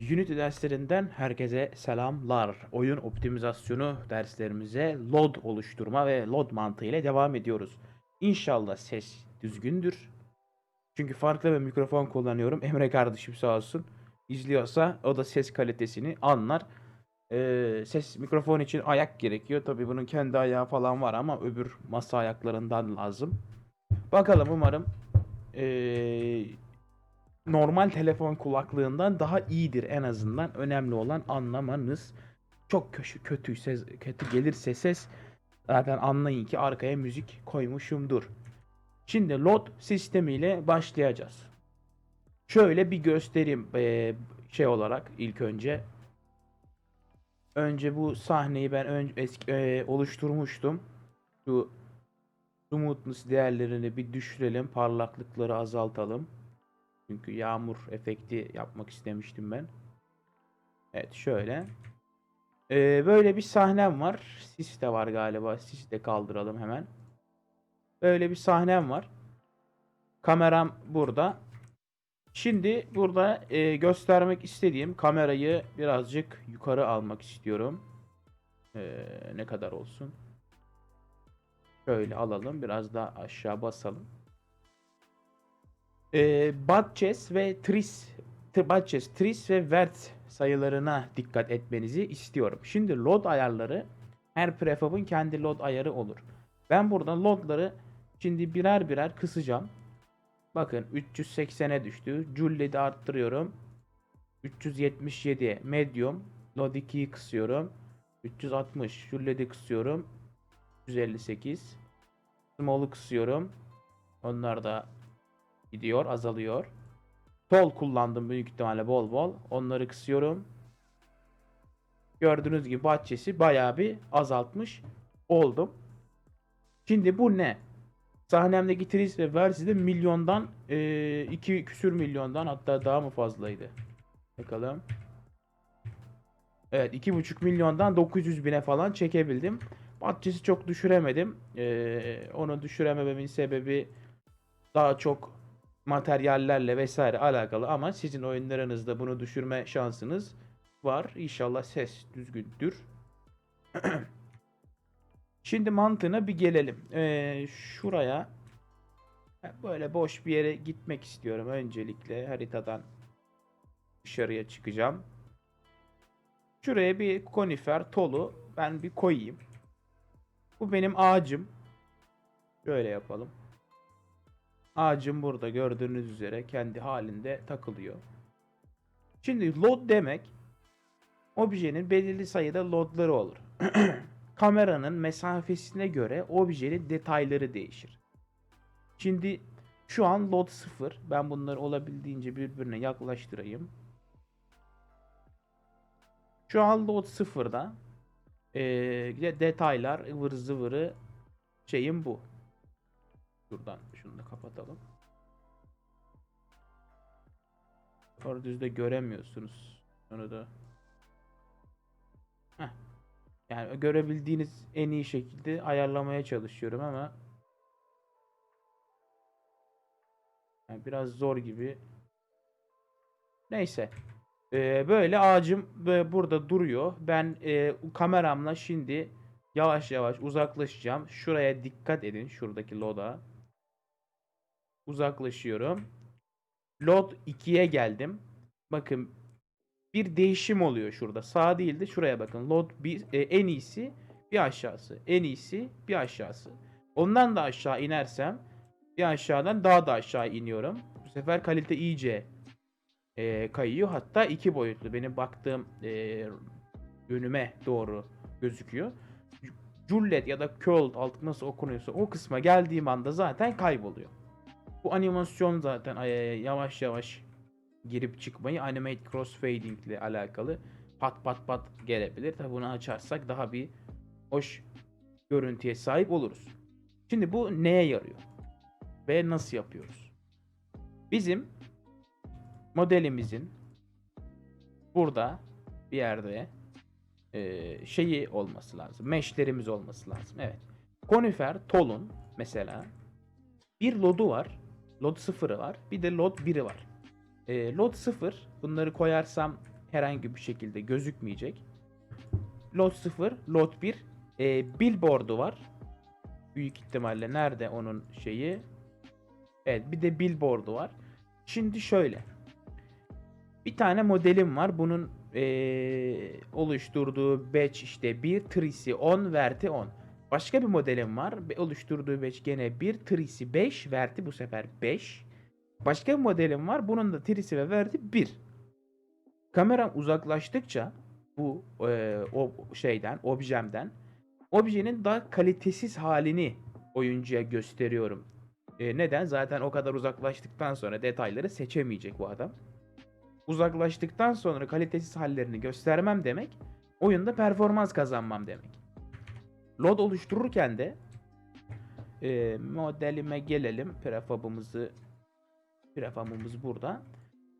Unity derslerinden herkese selamlar. Oyun optimizasyonu derslerimize load oluşturma ve load mantığı ile devam ediyoruz. İnşallah ses düzgündür. Çünkü farklı bir mikrofon kullanıyorum. Emre kardeşim sağ olsun. İzliyorsa o da ses kalitesini anlar. Ee, ses mikrofon için ayak gerekiyor. Tabii bunun kendi ayağı falan var ama öbür masa ayaklarından lazım. Bakalım umarım ee, normal telefon kulaklığından daha iyidir en azından. Önemli olan anlamanız. Çok kötü kötüyse kötü gelirse ses zaten anlayın ki arkaya müzik koymuşumdur. Şimdi load sistemiyle başlayacağız. Şöyle bir göstereyim eee, şey olarak ilk önce. Önce bu sahneyi ben ön, eski, eee, oluşturmuştum. Şu smoothness değerlerini bir düşürelim. Parlaklıkları azaltalım. Çünkü yağmur efekti yapmak istemiştim ben. Evet şöyle. Ee, böyle bir sahnem var. Sis de var galiba. Sis de kaldıralım hemen. Böyle bir sahnem var. Kameram burada. Şimdi burada e, göstermek istediğim kamerayı birazcık yukarı almak istiyorum. Ee, ne kadar olsun? Şöyle alalım. Biraz daha aşağı basalım. E, Batches ve Tris Batches, Tris ve Vert sayılarına dikkat etmenizi istiyorum. Şimdi load ayarları her prefab'ın kendi load ayarı olur. Ben burada loadları şimdi birer birer kısacağım. Bakın 380'e düştü. Julie'de arttırıyorum. 377'ye medium. Load 2'yi kısıyorum. 360. Julie'de kısıyorum. 158. Small'u kısıyorum. Onlar da gidiyor, azalıyor. Tol kullandım büyük ihtimalle bol bol. Onları kısıyorum. Gördüğünüz gibi bahçesi bayağı bir azaltmış oldum. Şimdi bu ne? Sahnemdeki Tris ve Versi de milyondan 2 küsür milyondan hatta daha mı fazlaydı? Bakalım. Evet 2,5 milyondan 900 bine falan çekebildim. Bahçesi çok düşüremedim. Ee, onu düşüremememin sebebi daha çok materyallerle vesaire alakalı ama sizin oyunlarınızda bunu düşürme şansınız var. İnşallah ses düzgündür. Şimdi mantığına bir gelelim. Ee, şuraya böyle boş bir yere gitmek istiyorum. Öncelikle haritadan dışarıya çıkacağım. Şuraya bir konifer tolu ben bir koyayım. Bu benim ağacım. Şöyle yapalım. Ağacım burada gördüğünüz üzere kendi halinde takılıyor. Şimdi load demek objenin belirli sayıda loadları olur. Kameranın mesafesine göre objenin detayları değişir. Şimdi şu an load 0. Ben bunları olabildiğince birbirine yaklaştırayım. Şu an load 0'da. Ee, detaylar ıvır zıvırı şeyim bu. Şuradan şunu da kapatalım. Orada düzde göremiyorsunuz. Onu da. Heh. Yani görebildiğiniz en iyi şekilde ayarlamaya çalışıyorum ama yani biraz zor gibi. Neyse. Ee, böyle ağacım burada duruyor. Ben e, kameramla şimdi yavaş yavaş uzaklaşacağım. Şuraya dikkat edin. Şuradaki loda uzaklaşıyorum. Load 2'ye geldim. Bakın bir değişim oluyor şurada. Sağ değil de şuraya bakın. Load bir, e, en iyisi bir aşağısı. En iyisi bir aşağısı. Ondan da aşağı inersem bir aşağıdan daha da aşağı iniyorum. Bu sefer kalite iyice e, kayıyor. Hatta iki boyutlu. Benim baktığım e, yönüme doğru gözüküyor. Jullet ya da curled artık nasıl okunuyorsa o kısma geldiğim anda zaten kayboluyor. Bu animasyon zaten yavaş yavaş girip çıkmayı animate crossfading ile alakalı pat pat pat gelebilir. Tabi bunu açarsak daha bir hoş görüntüye sahip oluruz. Şimdi bu neye yarıyor? Ve nasıl yapıyoruz? Bizim modelimizin burada bir yerde e, şeyi olması lazım. Mesh'lerimiz olması lazım. Evet. Konifer, Tol'un mesela bir lodu var. Load 0'ı var. Bir de load 1'i var. E, load 0 bunları koyarsam herhangi bir şekilde gözükmeyecek. Lot 0, Lot 1 e, billboard'u var. Büyük ihtimalle nerede onun şeyi? Evet bir de billboard'u var. Şimdi şöyle. Bir tane modelim var. Bunun eee, oluşturduğu batch işte 1, trisi 10, verti 10. Başka bir modelim var. Oluşturduğu batch gene 1, trisi 5, verti bu sefer 5. Başka bir modelim var. Bunun da trisi ve verti 1. Kameram uzaklaştıkça bu eee, o şeyden, objemden objenin daha kalitesiz halini oyuncuya gösteriyorum. E, neden? Zaten o kadar uzaklaştıktan sonra detayları seçemeyecek bu adam. Uzaklaştıktan sonra kalitesiz hallerini göstermem demek, oyunda performans kazanmam demek. Load oluştururken de e, modelime gelelim. Prefab'ımızı prefab'ımız burada.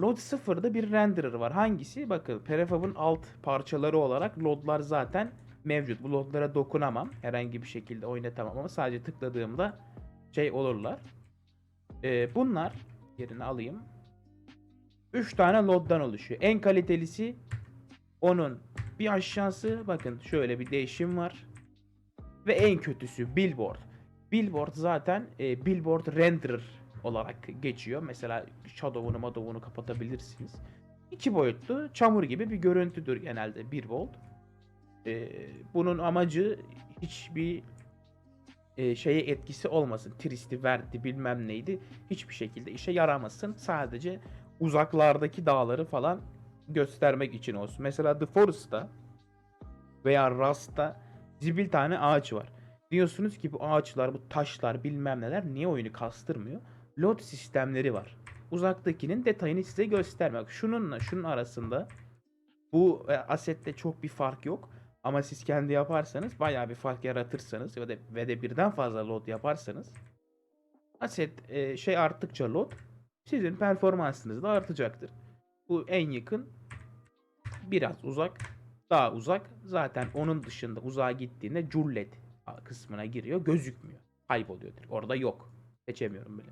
Load 0'da bir renderer var. Hangisi? Bakın prefab'ın alt parçaları olarak loadlar zaten mevcut. Bu loadlara dokunamam. Herhangi bir şekilde oynatamam ama sadece tıkladığımda şey olurlar. Ee, bunlar yerine alayım. 3 tane load'dan oluşuyor. En kalitelisi onun bir aşağısı bakın şöyle bir değişim var. Ve en kötüsü billboard. Billboard zaten e, billboard renderer olarak geçiyor. Mesela shadow'unu madow'unu kapatabilirsiniz. İki boyutlu çamur gibi bir görüntüdür genelde billboard. E, bunun amacı hiçbir e, şeye etkisi olmasın. Tristi, verti bilmem neydi. Hiçbir şekilde işe yaramasın. Sadece uzaklardaki dağları falan göstermek için olsun. Mesela The Forest'ta veya Rust'ta zibil tane ağaç var. Diyorsunuz ki bu ağaçlar, bu taşlar bilmem neler niye oyunu kastırmıyor? Load sistemleri var. Uzaktakinin detayını size göstermek. Şununla şunun arasında bu e, asette çok bir fark yok. Ama siz kendi yaparsanız bayağı bir fark yaratırsanız ve de, ve de birden fazla load yaparsanız aset e, şey arttıkça load sizin performansınız da artacaktır. Bu en yakın biraz uzak daha uzak zaten onun dışında uzağa gittiğinde cullet kısmına giriyor gözükmüyor kayboluyor direkt. orada yok seçemiyorum bile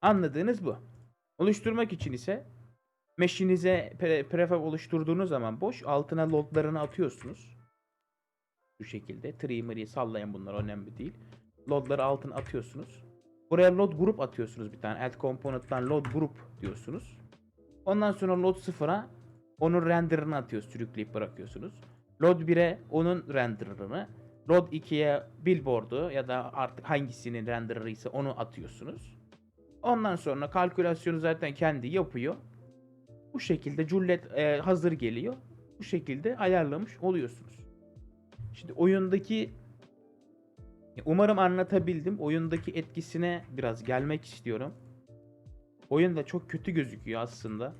anladığınız bu oluşturmak için ise Mesh'inize pre- prefab oluşturduğunuz zaman boş altına loadlarını atıyorsunuz. Bu şekilde. Trimmer'ı sallayın bunlar önemli değil. Loadları altına atıyorsunuz. Buraya load grup atıyorsunuz bir tane. Add component'tan load grup diyorsunuz. Ondan sonra load 0'a onun render'ını atıyor sürükleyip bırakıyorsunuz. Load 1'e onun render'ını, load 2'ye billboard'u ya da artık hangisinin render'ı ise onu atıyorsunuz. Ondan sonra kalkülasyonu zaten kendi yapıyor. Bu şekilde cullet e, hazır geliyor. Bu şekilde ayarlamış oluyorsunuz. Şimdi oyundaki umarım anlatabildim. Oyundaki etkisine biraz gelmek istiyorum. Oyunda çok kötü gözüküyor aslında.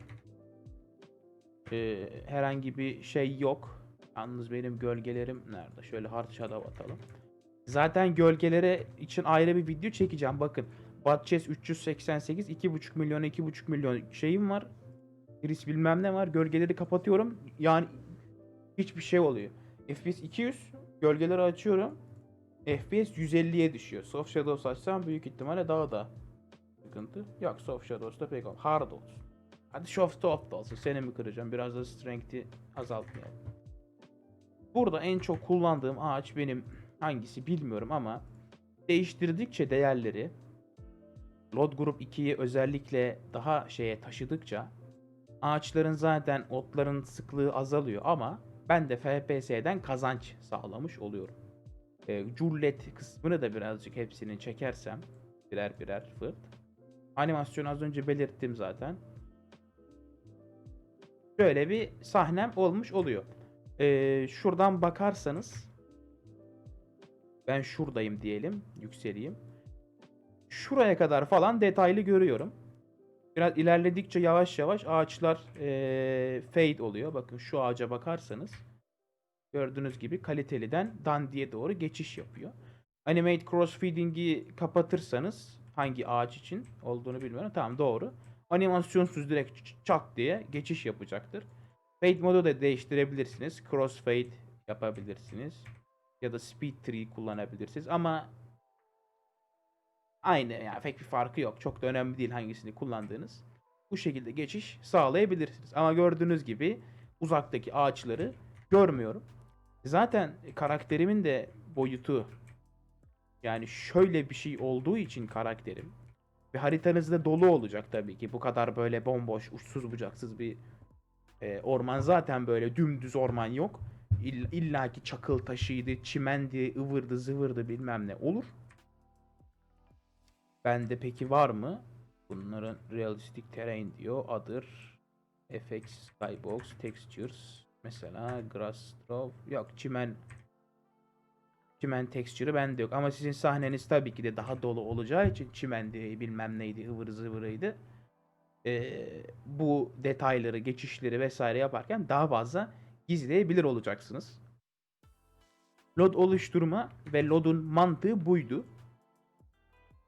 Ee, herhangi bir şey yok. Yalnız benim gölgelerim nerede? Şöyle hard shadow atalım. Zaten gölgelere için ayrı bir video çekeceğim. Bakın. Batches 388 2.5 milyon 2.5 milyon şeyim var. Iris bilmem ne var. Gölgeleri kapatıyorum. Yani hiçbir şey oluyor. FPS 200. Gölgeleri açıyorum. FPS 150'ye düşüyor. Soft Shadows açsam büyük ihtimalle daha da sıkıntı. Yok Soft Shadows'da pek ol. Hard olsun. Hadi Soft Soft olsun. Seni mi kıracağım? Biraz da Strength'i azaltmayalım. Burada en çok kullandığım ağaç benim hangisi bilmiyorum ama değiştirdikçe değerleri Load Group 2'yi özellikle daha şeye taşıdıkça ağaçların zaten otların sıklığı azalıyor ama ben de FPS'den kazanç sağlamış oluyorum. E, Jullet kısmını da birazcık hepsini çekersem birer birer fırt. Animasyonu az önce belirttim zaten. Şöyle bir sahnem olmuş oluyor. E, şuradan bakarsanız ben şuradayım diyelim. Yükseleyim. Şuraya kadar falan detaylı görüyorum. Biraz ilerledikçe yavaş yavaş ağaçlar eee, fade oluyor. Bakın şu ağaca bakarsanız gördüğünüz gibi kaliteliden dandiye doğru geçiş yapıyor. Animate crossfeeding'i kapatırsanız hangi ağaç için olduğunu bilmiyorum. Tamam doğru. Animasyonsuz direkt ç- çat diye geçiş yapacaktır. Fade modu da değiştirebilirsiniz. Crossfade yapabilirsiniz. Ya da speed tree kullanabilirsiniz. Ama aynı yani pek bir farkı yok. Çok da önemli değil hangisini kullandığınız. bu şekilde geçiş sağlayabilirsiniz. Ama gördüğünüz gibi uzaktaki ağaçları görmüyorum. Zaten karakterimin de boyutu yani şöyle bir şey olduğu için karakterim ve haritanızda dolu olacak tabii ki. Bu kadar böyle bomboş, uçsuz bucaksız bir e, orman zaten böyle dümdüz orman yok. İll, İlla ki çakıl taşıydı, çimendi, ıvırdı, zıvırdı bilmem ne olur. Bende peki var mı? Bunların realistic terrain diyor. Other FX, Skybox, Textures. Mesela Grass Draw. Yok çimen çimen texture'ı bende yok. Ama sizin sahneniz tabii ki de daha dolu olacağı için çimendi bilmem neydi ıvır zıvırıydı. Ee, bu detayları, geçişleri vesaire yaparken daha fazla gizleyebilir olacaksınız. Load oluşturma ve load'un mantığı buydu.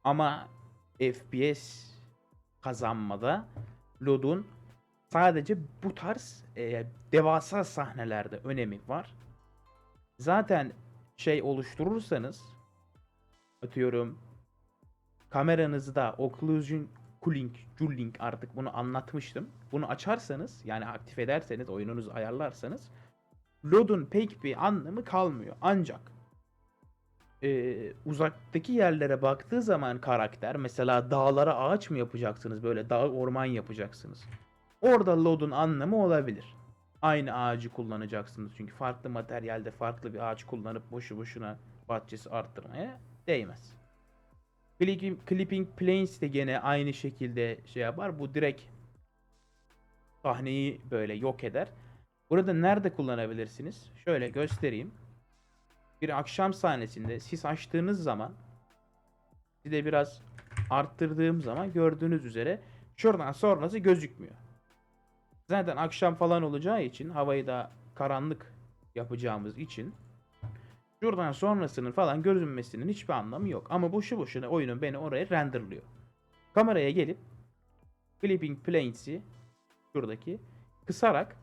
Ama FPS kazanmada LoD'un sadece bu tarz e, devasa sahnelerde önemi var. Zaten şey oluşturursanız atıyorum kameranızda occlusion cooling, cooling artık bunu anlatmıştım. Bunu açarsanız yani aktif ederseniz oyununuzu ayarlarsanız LoD'un pek bir anlamı kalmıyor. Ancak e, uzaktaki yerlere baktığı zaman karakter mesela dağlara ağaç mı yapacaksınız böyle dağ orman yapacaksınız. Orada load'un anlamı olabilir. Aynı ağacı kullanacaksınız çünkü farklı materyalde farklı bir ağaç kullanıp boşu boşuna bahçesi arttırmaya değmez. Clipping, clipping Planes de gene aynı şekilde şey yapar. Bu direkt sahneyi böyle yok eder. Burada nerede kullanabilirsiniz? Şöyle göstereyim bir akşam sahnesinde sis açtığınız zaman de biraz arttırdığım zaman gördüğünüz üzere şuradan sonrası gözükmüyor. Zaten akşam falan olacağı için havayı da karanlık yapacağımız için şuradan sonrasının falan görünmesinin hiçbir anlamı yok. Ama boşu boşuna oyunun beni oraya renderlıyor. Kameraya gelip Clipping Planes'i şuradaki kısarak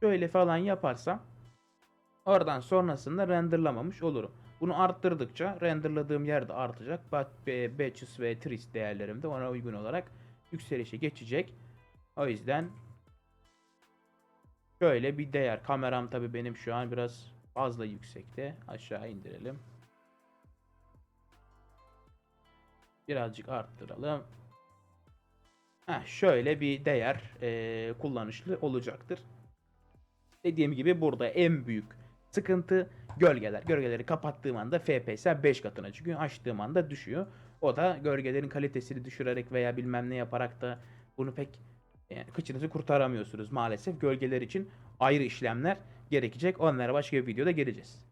şöyle falan yaparsam Oradan sonrasında renderlamamış olurum. Bunu arttırdıkça renderladığım yerde artacak. Batches ve Trist değerlerim de ona uygun olarak yükselişe geçecek. O yüzden şöyle bir değer. Kameram tabi benim şu an biraz fazla yüksekte. Aşağı indirelim. Birazcık arttıralım. Heh, şöyle bir değer e, kullanışlı olacaktır. Dediğim gibi burada en büyük Sıkıntı gölgeler. Gölgeleri kapattığım anda FPS 5 katına çıkıyor. Açtığım anda düşüyor. O da gölgelerin kalitesini düşürerek veya bilmem ne yaparak da bunu pek yani kıçınızı kurtaramıyorsunuz maalesef. Gölgeler için ayrı işlemler gerekecek. Onlara başka bir videoda geleceğiz.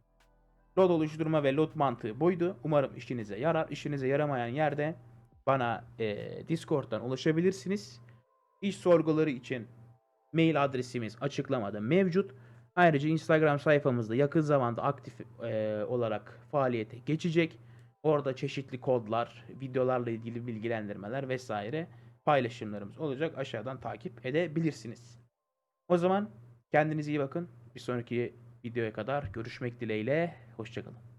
Load oluşturma ve load mantığı buydu. Umarım işinize yarar. İşinize yaramayan yerde bana e, Discord'dan ulaşabilirsiniz. İş sorguları için mail adresimiz açıklamada mevcut. Ayrıca Instagram sayfamızda yakın zamanda aktif e, olarak faaliyete geçecek. Orada çeşitli kodlar, videolarla ilgili bilgilendirmeler vesaire paylaşımlarımız olacak. Aşağıdan takip edebilirsiniz. O zaman kendinize iyi bakın. Bir sonraki videoya kadar görüşmek dileğiyle. Hoşçakalın.